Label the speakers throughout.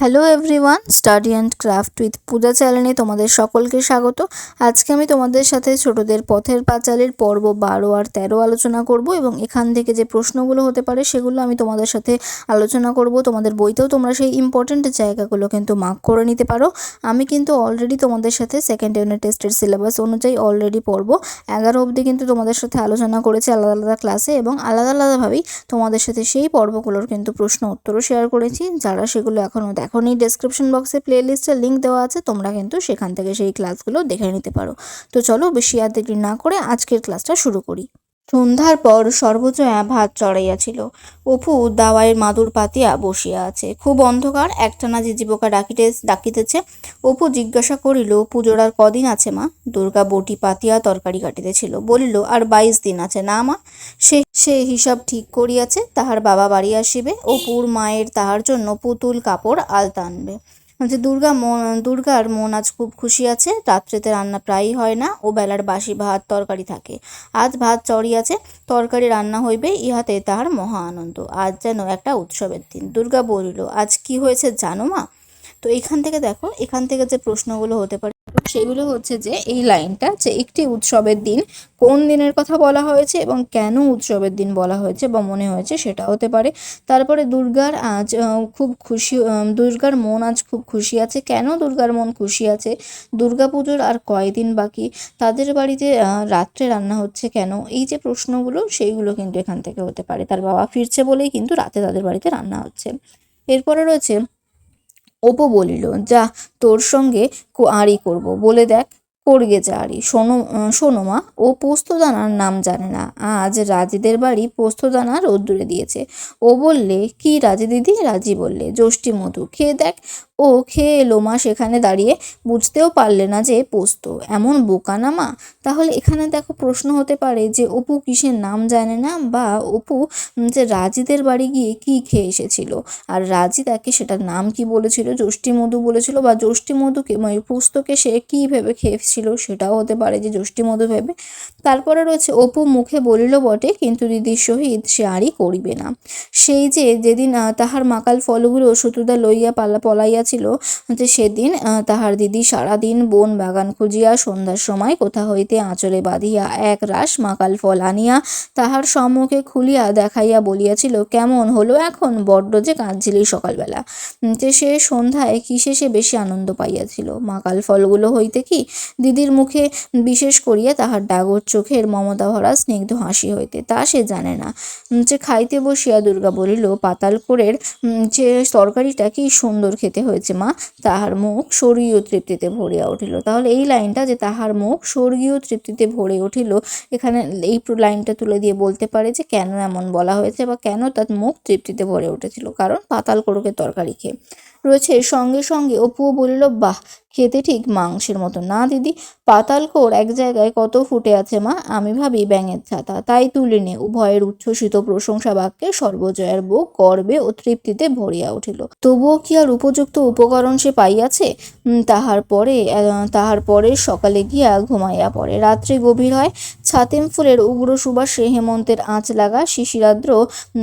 Speaker 1: Hello everyone study and craft with Puja চ্যানেলে তোমাদের সকলকে স্বাগত। আজকে আমি তোমাদের সাথে ছোটদের পথের পাঁচালীর পর্ব বারো আর তেরো আলোচনা করব এবং এখান থেকে যে প্রশ্নগুলো হতে পারে সেগুলো আমি তোমাদের সাথে আলোচনা করব। তোমাদের বইতেও তোমরা সেই ইম্পর্ট্যান্ট জায়গাগুলো কিন্তু মার্ক করে নিতে পারো। আমি কিন্তু অলরেডি তোমাদের সাথে সেকেন্ড ইউনিট টেস্টের সিলেবাস অনুযায়ী অলরেডি পড়ব। এগারো অবধি কিন্তু তোমাদের সাথে আলোচনা করেছি আলাদা আলাদা ক্লাসে এবং আলাদা আলাদাভাবেই তোমাদের সাথে সেই পর্বগুলোর কিন্তু প্রশ্ন উত্তরও শেয়ার করেছি। যারা সেগুলো এখনও দেখোনি ডেসক্রিপশন বক্সে প্লে লিস্টের লিঙ্ক দেওয়া আছে, তোমরা কিন্তু সেখান থেকে সেই ক্লাসগুলো দেখে নিতে পারো। তো চলো বেশি আর দেরি না করে আজকের ক্লাসটা শুরু করি। সন্ধ্যার পর সর্বজয়া ভাত চড়াইয়াছিল। অপু দাওয়াইয়ের মাদুর পাতিয়া বসিয়া আছে। খুব অন্ধকার, একটানা জিজিবোকা ডাকিতে, ডাকিতেছে, অপু জিজ্ঞাসা করিল, পুজোর আর কদিন আছে মা? দুর্গা বটি পাতিয়া তরকারি কাটিতেছিল। বলিল, আর বাইশ দিন আছে না মা? সে সে হিসাব ঠিক করিয়াছে, তাহার বাবা বাড়ি আসিবে, অপুর মায়ের তাহার জন্য পুতুল কাপড় আলতা আনবে। যে দুর্গা মন, দুর্গার মন আজ খুব খুশি আছে, রাত্রেতে রান্না প্রায়ই হয় না, ও বেলার বাসি ভাত, তরকারি থাকে। আজ ভাত চড়িয়াছে তরকারি রান্না হইবে, ইহাতে তাহার মহা আনন্দ। আজ যেন একটা উৎসবের দিন। দুর্গা বলিল, আজ কি হয়েছে জানো মা? তো এখান থেকে দেখো, এখান থেকে যে প্রশ্নগুলো হতে পারে সেগুলো হচ্ছে যে এই লাইনটা যে একটি উৎসবের দিন কোন দিনের কথা বলা হয়েছে এবং কেন উৎসবের দিন বলা হয়েছে বা মনে হয়েছে সেটা হতে পারে। তারপরে দুর্গার আজ খুব খুশি দুর্গার মন আজ খুব খুশি আছে। কেন দুর্গার মন খুশি আছে? দুর্গা পুজোর আর কয়দিন বাকি? তাদের বাড়িতে রাত্রে রান্না হচ্ছে কেন? এই যে প্রশ্নগুলো সেইগুলো কিন্তু এখান থেকে হতে পারে। তার বাবা ফিরছে বলেই কিন্তু রাতে তাদের বাড়িতে রান্না হচ্ছে। এরপরে রয়েছে অপু বলিল যা তোর সঙ্গে আরই করব করব। বলে দেখ করগে যা আড়ি শোনো আহ, মা ও পোস্তদানার নাম জানে না। আজ রাজিদের বাড়ি পোস্তদানা রোদ্দুরে দিয়েছে। ও বললে কি রাজি দিদি? রাজি বললে যষ্টি মধু খেয়ে দেখ। ও খেয়ে এলো মা সেখানে দাঁড়িয়ে বুঝতেও পারলে না যে পোস্ত। এমন বোকা না মা? তাহলে এখানে দেখো প্রশ্ন হতে পারে যে অপু কিসের নাম জানে না বা অপু যে রাজিদের বাড়ি গিয়ে কি খেয়ে এসেছিল? আর রাজি তাকে সেটার নাম কি বলেছিল? যষ্টি মধু বলেছিল বা যষ্টি মধুকে মানে পুস্তকে সে কী ভেবে খেয়েছিল? সেটাও হতে পারে যে যষ্টি মধু ভেবে। তারপরে রয়েছে, অপু মুখে বলিল বটে, কিন্তু দিদির সহিত সে আরই করিবে না। সেই যে যেদিন তাহার মাকাল ফলগুলো শত্রুদা লইয়া পালা পলাইয়াছিল, যে সেদিন তাহার দিদি সারাদিন বন বাগান খুঁজিয়া সন্ধ্যার সময় কোথা হইতে আঁচলে বাঁধিয়া এক রাস মাকাল ফল আনিয়া তাহার সম্মুখে খুলিয়া দেখাইয়া বলিয়াছিল, কেমন হলো এখন? বড্ড যে কাঁদছিলি সকালবেলা। যে সে সন্ধ্যায় কিসে সে বেশি আনন্দ পাইয়াছিল? মাকাল ফলগুলো হইতে কি? দিদির মুখে বিশেষ করিয়া তাহার ডাগর চোখের মমতা ভরা স্নিগ্ধ হাসি হইতে তা সে জানে না। যে খাইতে বসিয়া দুর্গা বলিল পাতাল কোরের উম, যে তরকারিটা কি সুন্দর খেতে হয়েছে মা তাহার মুখ স্বর্গীয় তৃপ্তিতে ভরিয়া উঠিল। তাহলে এই লাইনটা যে তাহার মুখ স্বর্গীয় তৃপ্তিতে ভরে উঠিল এখানে এই লাইনটা তুলে দিয়ে বলতে পারে যে কেন এমন বলা হয়েছে বা কেন তার মুখ তৃপ্তিতে ভরে উঠেছিল। কারণ পাতাল তরকারি খেয়ে। রয়েছে। সঙ্গে সঙ্গে অপুও বলিল, বাহ, খেতে ঠিক মাংসের মতো। না, দিদি পাতালকোর এক জায়গায় কত ফুটে আছে মা? আমি ভাবি ব্যাঙের ছাতা। তাই তুলে নে উভয়ের উচ্ছ্বসিত প্রশংসা বাক্যে সর্বজয়ার বুক গর্বে ও তৃপ্তিতে ভরিয়া উঠিল। তবুও কি আর উপযুক্ত উপকরণ সে পাইয়াছে? তাহার পরে তাহার পরে সকালে গিয়া ঘুমাইয়া পড়ে। রাত্রি গভীর হয়। ছাতেম ফুলের উগ্র সুবাসে হেমন্তের আঁচ লাগা শিশিরাদ্র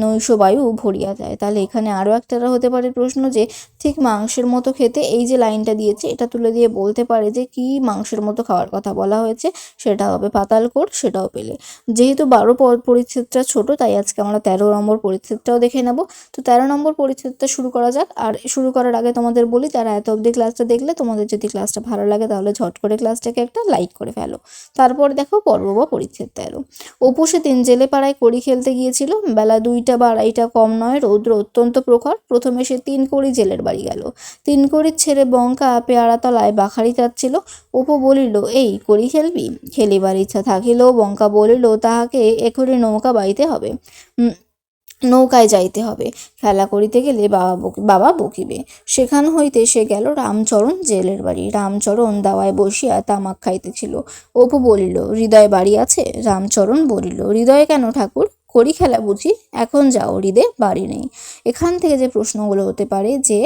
Speaker 1: নৈশবায়ু ভরিয়া যায়। তাহলে এখানে আরও একটা হতে পারে প্রশ্ন যে, ঠিক মাংসের মতো খেতে এই যে লাইনটা দিয়েছে, এটা তুলে দিয়ে বলতে পারে যে কি মাংসের মতো খাওয়ার কথা বলা হয়েছে, সেটা হবে পাতাল কোট সেটাও পেলে। যেহেতু বারো পরিচ্ছেদটা ছোট, তাই আজকে আমরা তেরো নম্বর পরিচ্ছেদটাও দেখে নেব। তো তেরো নম্বর পরিচ্ছেদটা শুরু করা যাক, আর শুরু করার আগে তোমাদের বলি, তারা এত অবধি ক্লাসটা দেখলে, তোমাদের যদি ক্লাসটা ভালো লাগে, তাহলে ঝট করে ক্লাসটাকে একটা লাইক করে ফেলো। তারপর দেখো পর্ব বা পরিচ্ছেদ তেরো। অপু সেদিন জেলে পাড়ায় কড়ি খেলতে গিয়েছিল, বেলা দুইটা বা আড়াইটা কম নয়, রৌদ্র অত্যন্ত প্রখর, প্রথমে সে তিন কড়ি জেলের বাড়ি গেল। তিন কড়ির ছেড়ে বঙ্কা পেয়ারাতলায় বাখারি যাচ্ছিল অপু বলিল, এই করি খেলবি? খেলিবার ইচ্ছা থাকিলেও বঙ্কা বলিল, তাহাকে এখনই নৌকা বাইতে হবে। নৌকায় যাইতে হবে। খেলা করিতে গেলে বাবা বকি, বাবা বকিবে। সেখান হইতে সে গেল রামচরণ জেলের বাড়ি। রামচরণ দাওয়ায় বসিয়া তামাক খাইতেছিল। অপু বলিল, হৃদয় বাড়ি আছে? রামচরণ বলিল, হৃদয় কেন ঠাকুর? করি খেলা বুঝি, এখন হৃদে বাড়ি নেই। এখান থেকে যে প্রশ্নগুলো হতে পারে যে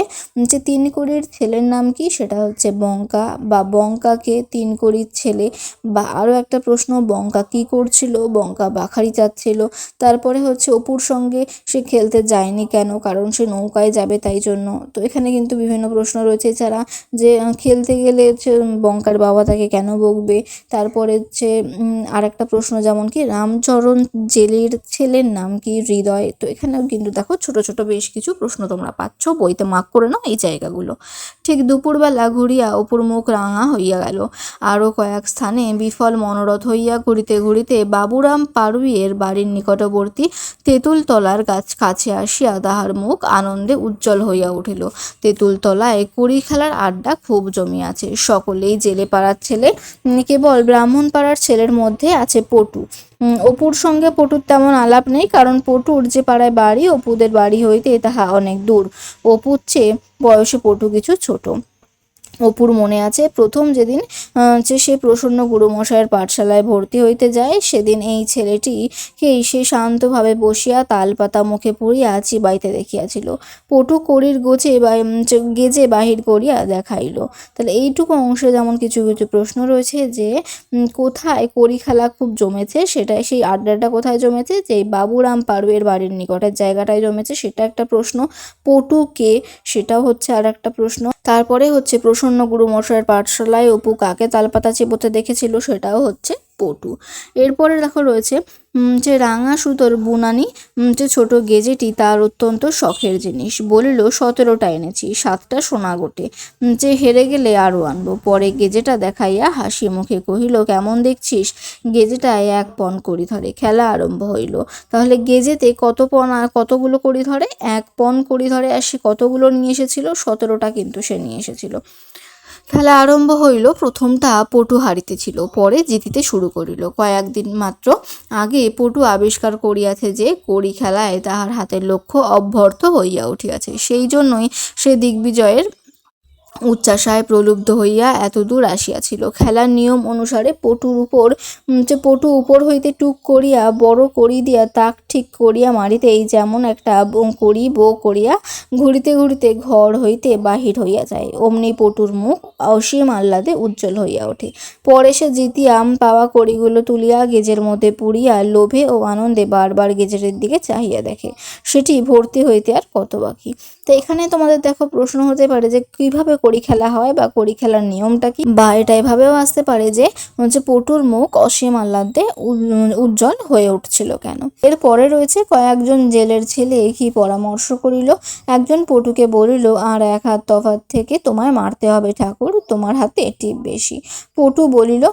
Speaker 1: যে তিন কড়ির ছেলের নাম কি, সেটা হচ্ছে বঙ্কা। বা বঙ্কাকে তিন কড়ির ছেলে, বা আরও একটা প্রশ্ন, বঙ্কা কি করছিল, বঙ্কা বাখারি চাচ্ছিল। তারপরে হচ্ছে অপুর সঙ্গে সে খেলতে যায়নি কেন, কারণ সে নৌকায় যাবে তাই জন্য। তো এখানে কিন্তু বিভিন্ন প্রশ্ন রয়েছে এছাড়া যে খেলতে গেলে হচ্ছে বঙ্কার বাবা তাকে কেন বকবে? তারপরে হচ্ছে আর একটা প্রশ্ন যেমন কি, রামচরণ জেলের ছেলের নাম কি হৃদয়? তো এখানেও কিন্তু দেখো ছোট ছোট বেশ কিছু প্রশ্ন তোমরা পাচ্ছ, বইতে মার্ক করে নাও এই জায়গাগুলো। ঠিক দুপুরবেলা ঘুরিয়া অপুর মুখ রাঙা হইয়া গেল। আরও কয়েক স্থানে বিফল মনোরথ হইয়া ঘুরিতে ঘুরিতে বাবুরাম পাড়ুইয়ের বাড়ির নিকটবর্তী তেঁতুল তলার গাছ কাছে আসিয়া তাহার মুখ আনন্দে উজ্জ্বল হইয়া উঠিল। তেঁতুল তলায় কুড়ি খেলার আড্ডা খুব জমিয়াছে। সকলেই জেলে পাড়ার ছেলে, কেবল ব্রাহ্মণ পাড়ার ছেলের মধ্যে আছে পটু। অপুর সঙ্গে পটুর তেমন আলাপ নেই, কারণ পটুর যে পাড়ায় বাড়ি, অপুদের বাড়ি হইতে তাহা অনেক দূর। অপুর চেয়ে বয়সে পটু কিছু ছোট। অপুর মনে আছে, প্রথম যেদিন যে সে প্রসন্ন গুরুমশাইয়ের পাঠশালায় ভর্তি হইতে যায়, সেদিন এই ছেলেটিকেই সে শান্তভাবে বসিয়া তালপাতা মুখে পড়িয়া চিবাইতে দেখিয়াছিল। পটু কড়ির গোছে গেজে বাহির করিয়া দেখাইল। তাহলে এইটুকু অংশে যেমন কিছু কিছু প্রশ্ন রয়েছে যে কোথায় কড়ি খেলা খুব জমেছে, সেটাই সেই আড্ডাটা কোথায় জমেছে যে বাবুরাম পাড়ুয়ের বাড়ির নিকটের জায়গাটায় জমেছে, সেটা একটা প্রশ্ন। পটু কে সেটাও হচ্ছে আর একটা প্রশ্ন। তারপরে হচ্ছে প্রসন্ন গুরু মশাইয়ের পাঠশালায় অপু কাকে তালপাতা চেপোতে দেখেছিল সেটাও হচ্ছে পটু। এরপরে দেখো রয়েছে যে রাঙা সুতোর বুনানি যে ছোট গেজেটি তার অত্যন্ত শখের জিনিস। বলিল, সতেরোটা এনেছি, সাতটা সোনা গোটে। যে হেরে গেলে আরও আনব। পরে গেজেটা দেখাইয়া হাসি মুখে কহিল, কেমন দেখছিস? গেজেটায় এক পণ করি ধরে, খেলা আরম্ভ হইল। তাহলে গেজেতে কত পণ কতগুলো করি ধরে? এক পণ করি ধরে আর সে কতগুলো নিয়ে এসেছিল? সতেরোটা কিন্তু সে নিয়ে এসেছিল। খেলা আরম্ভ হইল, প্রথমটা পটু হারিতেছিল পরে জিতিতে শুরু করিল। কয়েকদিন মাত্র আগে পটু আবিষ্কার করিয়াছে যে, কড়ি খেলায় তাহার হাতের লক্ষ্য অভ্যর্থ হইয়া উঠিয়াছে। সেই জন্যই সে দিগ্বিজয়ের উচ্চাশায় প্রলুব্ধ হইয়া এতদূর আসিয়াছিল। খেলার নিয়ম অনুসারে পটুর উপর যে পটু উপর হইতে টুক করিয়া বড় করি দিয়া তাক ঠিক করিয়া মারিতেই যেমন একটা করি বো করিয়া ঘুরিতে ঘুরিতে ঘর হইতে বাহির হইয়া যায়, অমনি পটুর মুখ অসীম আহ্লাদে উজ্জ্বল হইয়া ওঠে। পরে সে জিতিয়াম পাওয়া কড়িগুলো তুলিয়া গেজের মধ্যে পুড়িয়া লোভে ও আনন্দে বারবার গেজের দিকে চাহিয়া দেখে। সেটি ভর্তি হইতে আর কত বাকি? তো এখানে তোমাদের দেখো প্রশ্ন হতে পারে যে কীভাবে কড়ি খেলা হয় বা কড়ি খেলার নিয়মটা কি? বা এটা এভাবেও আসতে পারে যে হচ্ছে পটুর মুখ অসীম আহ্লাদে উজ্জ্বল হয়ে উঠছিল কেন? এরপরে রয়েছে কয়েকজন জেলের ছেলে কি পরামর্শ করিল? একজন পটুকে বলিল, আর এক হাত তফাত থেকে তোমায় মারতে হবে ঠাকুর, তোমার হাতে টিপ বেশি। পটু বলিল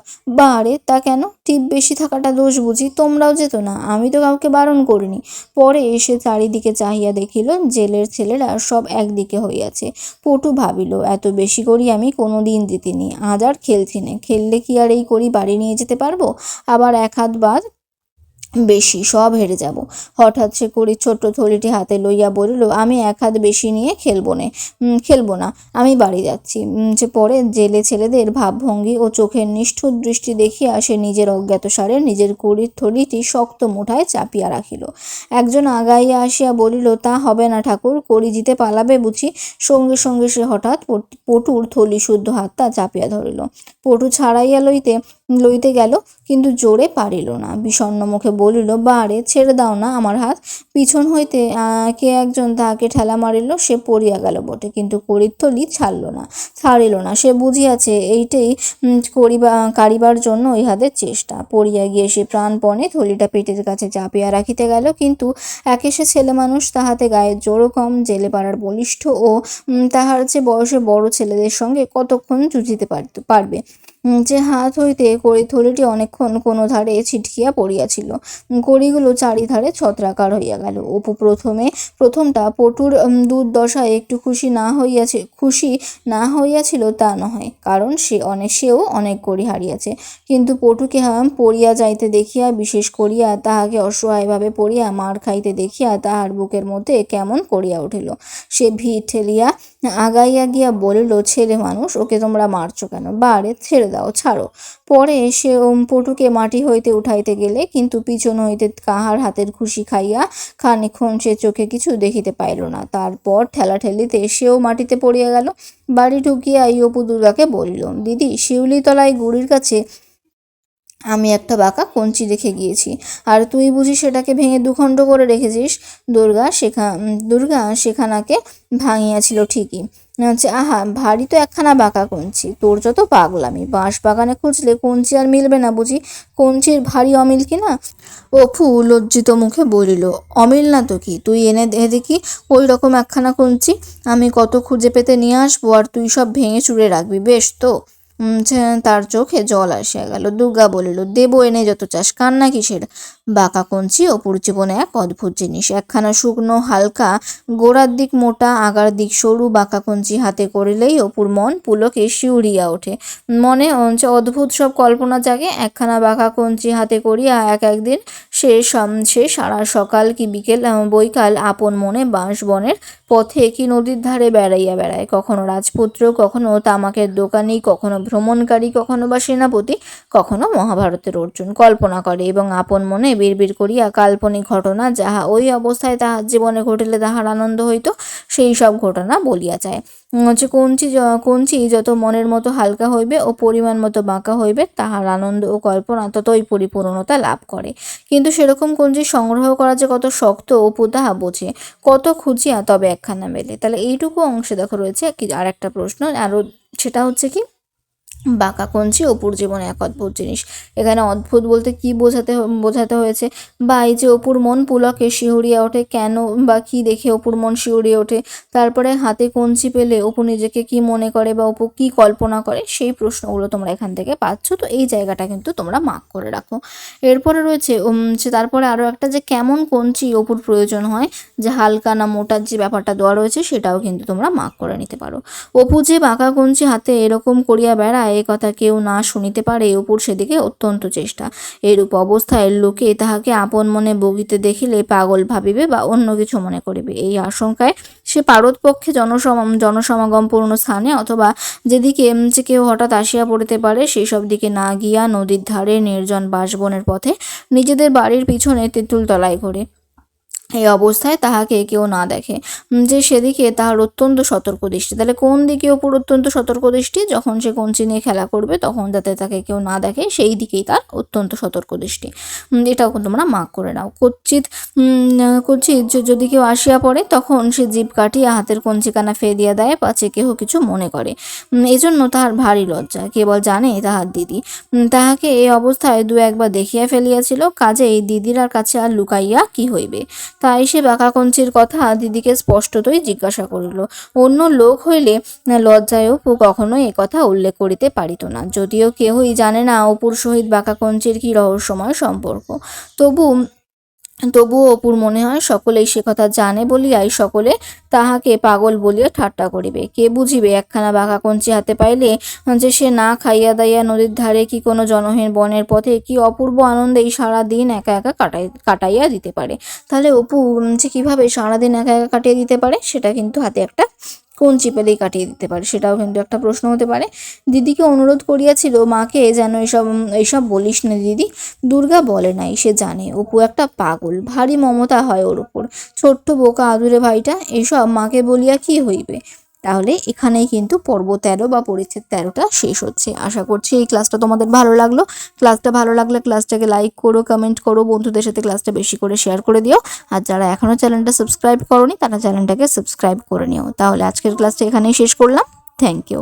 Speaker 1: বারে তা কেন? টিপ বেশি থাকাটা দোষ বুঝি, তোমরাও যেত না, আমি তো কাউকে বারণ করিনি। পরে এসে চারিদিকে চাহিয়া দেখিল জেলের ছেলেরা সব একদিকে হইয়াছে। পটু ভাবিল, এত বেশি করি আমি কোনো দিন দিতিনি। আজ আর খেলছি না। খেললে কি আর এই করি বাড়ি নিয়ে যেতে পারব? আবার এক হাত বাদ বেশি, সব হেরে যাব। হঠাৎ সে করি ছোট্ট থলিটি হাতে লইয়া বলিল, আমি এক হাত বেশি নিয়ে খেলব না খেলব না, আমি বাড়ি যাচ্ছি। যে পরে জেলে ছেলেদের ভাবভঙ্গি ও চোখের নিষ্ঠুর দৃষ্টি দেখিয়া সে নিজের অজ্ঞাত অজ্ঞাতসারে নিজের কড়ির থলিটি শক্ত মুঠায় চাপিয়া রাখিল। একজন আগাইয়া আসিয়া বলিল, তা হবে না ঠাকুর করি জিতে পালাবে বুঝি? সঙ্গে সঙ্গে সে হঠাৎ পট- পটুর থলি শুদ্ধ হাতটা চাপিয়া ধরিল। পটু ছাড়াইয়া লইতে লইতে গেল, কিন্তু জোরে পারিল না। বিষণ্ণ মুখে বলিল, বারে, ছেড়ে দাও না আমার হাত। পিছন হইতে কে একজন তাহাকে ঠেলা মারিল, সে পড়িয়া গেল বটে, কিন্তু করির থলি ছাড়ল না, ছাড়িল না। সে বুঝিয়াছে, এইটাই করিবা, কারিবার জন্য ইহাদের চেষ্টা। পড়িয়া গিয়ে সে প্রাণপণে থলিটা পেটের কাছে চাপিয়া রাখিতে গেল, কিন্তু একে সে ছেলে মানুষ তাহাতে গায়ের জোরও কম, জেলে পাড়ার বলিষ্ঠ ও তাহার যে বয়সে বড় ছেলেদের সঙ্গে কতক্ষণ জুঝিতে পারবে? যে হাত হইতে কড়ি থলিটি অনেকক্ষণ কোনো ধারে ছিটকিয়া পড়িয়াছিল। কড়িগুলো চারিধারে ছত্রাকার হইয়া গেল। অপু প্রথমে, প্রথমটা পটুর দুর্দশায় একটু খুশি না হইয়াছে, খুশি না হইয়াছিল তা নয়, কারণ সে অনেক সেও অনেক কড়ি হারিয়াছে। কিন্তু পটুকে হাম পড়িয়া যাইতে দেখিয়া, বিশেষ করিয়া তাহাকে অসহায়ভাবে পড়িয়া মার খাইতে দেখিয়া তাহার বুকের মধ্যে কেমন করিয়া উঠিল। সে ভিড় ঠেলিয়া আগাইয়া গিয়া বলিল, ছেলে মানুষ, ওকে তোমরা মারছো কেন? বারে, ছেড়ে দাও, ছাড়ো। পরে সে পটুকে মাটি হইতে উঠাইতে গেলে, কিন্তু পিছন হইতে কাহার হাতের খুশি খাইয়া খানিক্ষণ সে চোখে কিছু দেখিতে পাইল না। তারপর ঠেলাঠেলিতে সেও মাটিতে পড়িয়া গেল। বাড়ি ঢুকিয়া এই অপু দুর্গাকে বলিল, দিদি, শিউলিতলায় গুড়ির কাছে আমি একটা বাঁকা কঞ্চি রেখে গিয়েছি। আর তুই বুঝি সেটাকে ভেঙে দুখণ্ড করে রেখেছিস? দুর্গা উম, দুর্গা সেখানাকে ভাঙিয়াছিল ঠিকই। আচ্ছা আহা ভারী তো একখানা বাঁকা কঞ্চি। তোর যত পাগলামি। বাঁশ বাগানে খুঁজলে কঞ্চি আর মিলবে না বুঝি? কঞ্চির ভারী অমিল কি না? অপু লজ্জিত মুখে বলিল অমিল না তো কি? তুই এনে দে দেখি ওই রকম একখানা কঞ্চি। আমি কত খুঁজে পেতে নিয়ে আসব আর তুই সব ভেঙে চুড়ে রাখবি বেশ তো? তার চোখে জল আসিয়া গেল। দুর্গা বলিল, দেব, এনে যত চাস, কান্না কিসের? বাঁকা কঞ্চি অপুর জীবনে এক অদ্ভুত জিনিস। একখানা শুকনো, হালকা, গোড়ার দিক মোটা, আগার দিক সরু, বাঁকা কঞ্চি হাতে করিলেই অপুর মন পুলকে শিউরিয়া ওঠে। মনে অদ্ভুত সব কল্পনা জাগে। একখানা বাঁকা কঞ্চি হাতে করিয়া এক একদিন সে সে সারা সকাল কি বিকেল, বৈকাল আপন মনে বাঁশবনের পথে কি নদীর ধারে বেড়াইয়া বেড়ায়। কখনো রাজপুত্র, কখনো তামাকের দোকানি, কখনো ভ্রমণকারী, কখনো বা সেনাপতি, কখনো মহাভারতের অর্জুন কল্পনা করে এবং আপন মনে বিড়বিড় করিয়া কাল্পনিক ঘটনা যাহা ওই অবস্থায় তাহার জীবনে ঘটিলে তাহার আনন্দ হইত, সেই সব ঘটনা বলিয়া যায়। হচ্ছে কঞ্চি কঞ্চি যত মনের মতো হালকা হইবে ও পরিমাণ মতো বাঁকা হইবে, তাহার আনন্দ ও কল্পনা ততই পরিপূর্ণতা লাভ করে। কিন্তু সেরকম কঞ্চি সংগ্রহ করা যে কত শক্ত ও তাহা বোঝে। কত খুঁজিয়া তবে একখানা মেলে। তাহলে এইটুকু অংশে দেখো রয়েছে আর একটা প্রশ্ন। আরও সেটা হচ্ছে কি? বাঁকা কঞ্চি অপুর জীবনে এক অদ্ভুত জিনিস। এখানে অদ্ভুত বলতে কি বোঝাতে বোঝাতে হয়েছে? বা এই যে অপুর মন পুলকে শিহরিয়া ওঠে, কেন বা কি দেখে অপুর মন শিহরিয়ে ওঠে? তারপরে হাতে কঞ্চি পেলে অপু নিজেকে কি মনে করে বা অপু কি কল্পনা করে? সেই প্রশ্নগুলো তোমরা এখান থেকে পাচ্ছ। তো এই জায়গাটা কিন্তু তোমরা মার্ক করে রাখো। এরপরে রয়েছে তারপরে আরও একটা যে কেমন কঞ্চি অপুর প্রয়োজন হয়, যে হালকা না মোটার যে ব্যাপারটা দেওয়া রয়েছে, সেটাও কিন্তু তোমরা মার্ক করে নিতে পারো। অপু যে বাঁকা কঞ্চি হাতে এরকম করিয়া বেড়ায় এ কথা কেউ না শুনিতে পারে, অপুর সেদিকে অত্যন্ত চেষ্টা। এরূপ অবস্থায় লোকে তাহাকে আপন মনে বগিতে দেখিলে পাগল ভাবিবে বা অন্য কিছু মনে করিবে। এই আশঙ্কায় সে পারতপক্ষে জনসম জনসমাগমপূর্ণ স্থানে অথবা যেদিকে যে কেউ হঠাৎ আসিয়া পড়িতে পারে সেই সব দিকে না গিয়া নদীর ধারে নির্জন বাসবনের পথে নিজেদের বাড়ির পিছনে তেঁতুল তলায় ঘোরে। এই অবস্থায় তাহাকে কেউ না দেখে। যে সেদিকে তাহার অত্যন্ত সতর্ক দৃষ্টি। তাহলে কোন দিকে ওপর অত্যন্ত সতর্ক দৃষ্টি? যখন সে কঞ্চি নিয়ে খেলা করবে, তখন যাতে তাকে কেউ না দেখে, সেই দিকেই তার অত্যন্ত সতর্ক দৃষ্টি। এটাও তোমরা মার্ক করে নাও। কচ্ছিত কচ্ছিত যদি কেউ আসিয়া পড়ে, তখন সে জীব কাটিয়া হাতের কঞ্চিকানা ফেদিয়া দেয় পাছে কেহ কিছু মনে করে। এজন্য তাহার ভারী লজ্জা, কেবল জানে তাহার দিদি। তাহাকে এই অবস্থায় দু একবার দেখিয়া ফেলিয়াছিল কাজে এই দিদিরার কাছে আর লুকাইয়া কি হইবে? তাই সে বাঁকা কঞ্চির কথা দিদিকে স্পষ্টতই জিজ্ঞাসা করিল। অন্য লোক হইলে লজ্জায় অপু কখনো এ কথা উল্লেখ করিতে পারিত না। যদিও কেহই জানে না অপুর সহিত বাঁকা কঞ্চির কি রহস্যময় সম্পর্ক। তবু তবুও অপুর মনে হয় সকলেই সে কথা জানে বলিয়াই সকলে তাহাকে পাগল বলিয়া ঠাট্টা করিবে। কে বুঝিবে, একখানা বাঁকা কঞ্চি হাতে পাইলে যে সে না খাইয়া দাইয়া নদীর ধারে কি কোনো জনহীন বনের পথে কি অপূর্ব আনন্দেই সারা দিন একা একা কাটাই, কাটাইয়া দিতে পারে? তাহলে অপু যে কীভাবে সারাদিন একা একা কাটিয়ে দিতে পারে, সেটা কিন্তু হাতে একটা কঞ্চি চিপেলেই কাটিয়ে দিতে পারে? সেটাও কিন্তু একটা প্রশ্ন হতে পারে। দিদিকে অনুরোধ করিয়াছিল, মাকে যেন এইসব এইসব বলিস না দিদি। দুর্গা বলে নাই, সে জানে। অপু একটা পাগল, ভারী মমতা হয় ওর ওপর ছোট্ট বোকা আদুরে ভাইটা এইসব মাকে বলিয়া কি হইবে? তাহলে এখানেই কিন্তু পর্ব তেরো বা পরিচ্ছেদ তেরোটা শেষ হচ্ছে। আশা করছি এই ক্লাসটা তোমাদের ভালো লাগল। ক্লাসটা ভালো লাগলে ক্লাসটাকে লাইক করো কমেন্ট করো, বন্ধুদের সাথে ক্লাসটা বেশি করে শেয়ার করে দিও। আর যারা এখনও চ্যানেলটা সাবস্ক্রাইব করনি, তারা চ্যানেলটাকে সাবস্ক্রাইব করে নিও। তাহলে আজকের ক্লাসটা এখানেই শেষ করলাম। Thank you